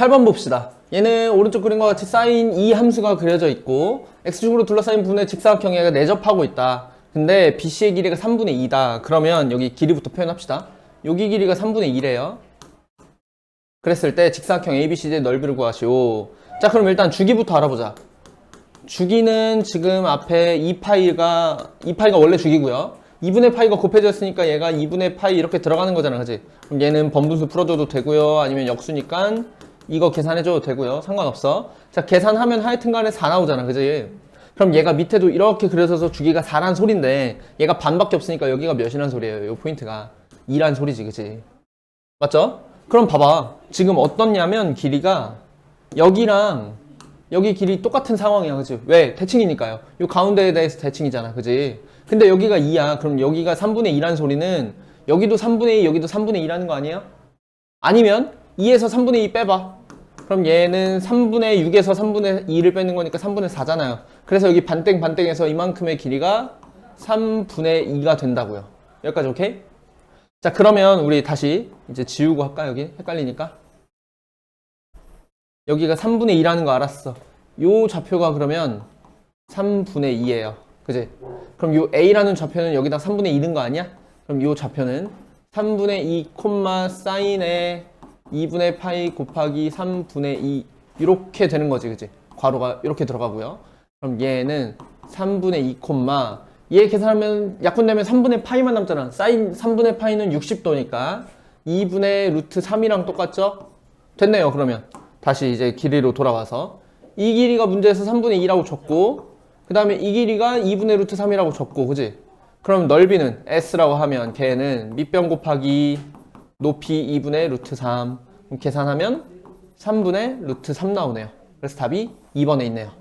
8번 봅시다. 얘는 오른쪽 그림과 같이 사인 2 함수가 그려져 있고 x축으로 둘러싸인 부분에 직사각형 얘가 내접하고 있다. 근데 BC의 길이가 3분의 2다. 그러면 여기 길이부터 표현합시다. 여기 길이가 3분의 2래요. 그랬을 때 직사각형 ABCD의 넓이를 구하시오. 자, 그럼 일단 주기부터 알아보자. 주기는 지금 앞에 2파이가 2파이가 원래 주기고요. 2분의 파이가 곱해졌으니까 얘가 2분의 파이 이렇게 들어가는 거잖아, 그지? 그럼 얘는 범분수 풀어줘도 되고요. 아니면 역수니까 이거 계산해줘도 되고요. 상관없어. 자, 계산하면 하여튼간에 4 나오잖아, 그지? 그럼 얘가 밑에도 이렇게 그려져서 주기가 4란 소린데 얘가 반밖에 없으니까 여기가 몇이란 소리예요? 요 포인트가 2란 소리지, 그지? 맞죠? 그럼 봐봐. 지금 어떻냐면 길이가 여기랑 여기 길이 똑같은 상황이야, 그지? 왜? 대칭이니까요. 요 가운데에 대해서 대칭이잖아, 그지? 근데 여기가 2야. 그럼 여기가 3분의 2라는 소리는 여기도 3분의 2, 여기도 3분의 2라는 거 아니에요? 아니면 2에서 3분의 2 빼봐. 그럼 얘는 3분의 6에서 3분의 2를 빼는 거니까 3분의 4잖아요. 그래서 여기 반땡 반땡에서 이만큼의 길이가 3분의 2가 된다고요. 여기까지 오케이? 자, 그러면 우리 다시 이제 지우고 할까, 여기? 헷갈리니까. 여기가 3분의 2라는 거 알았어. 요 좌표가 그러면 3분의 2예요. 그지? 그럼 요 A라는 좌표는 여기다 3분의 2 넣은 거 아니야? 그럼 요 좌표는 3분의 2 콤마 사인에 2분의 파이 곱하기 3분의 2 이렇게 되는 거지, 그지? 괄호가 이렇게 들어가고요. 그럼 얘는 3분의 2 콤마 얘 계산하면 약분되면 3분의 파이만 남잖아. 사인 3분의 파이는 60도니까 2분의 루트 3이랑 똑같죠? 됐네요, 그러면. 다시 이제 길이로 돌아와서 이 길이가 문제에서 3분의 2라고 줬고 그 다음에 이 길이가 2분의 루트 3이라고 줬고 그지? 그럼 넓이는 S라고 하면 걔는 밑변 곱하기 높이 2분의 루트 3 그럼 계산하면 3분의 루트 3 나오네요. 그래서 답이 2번에 있네요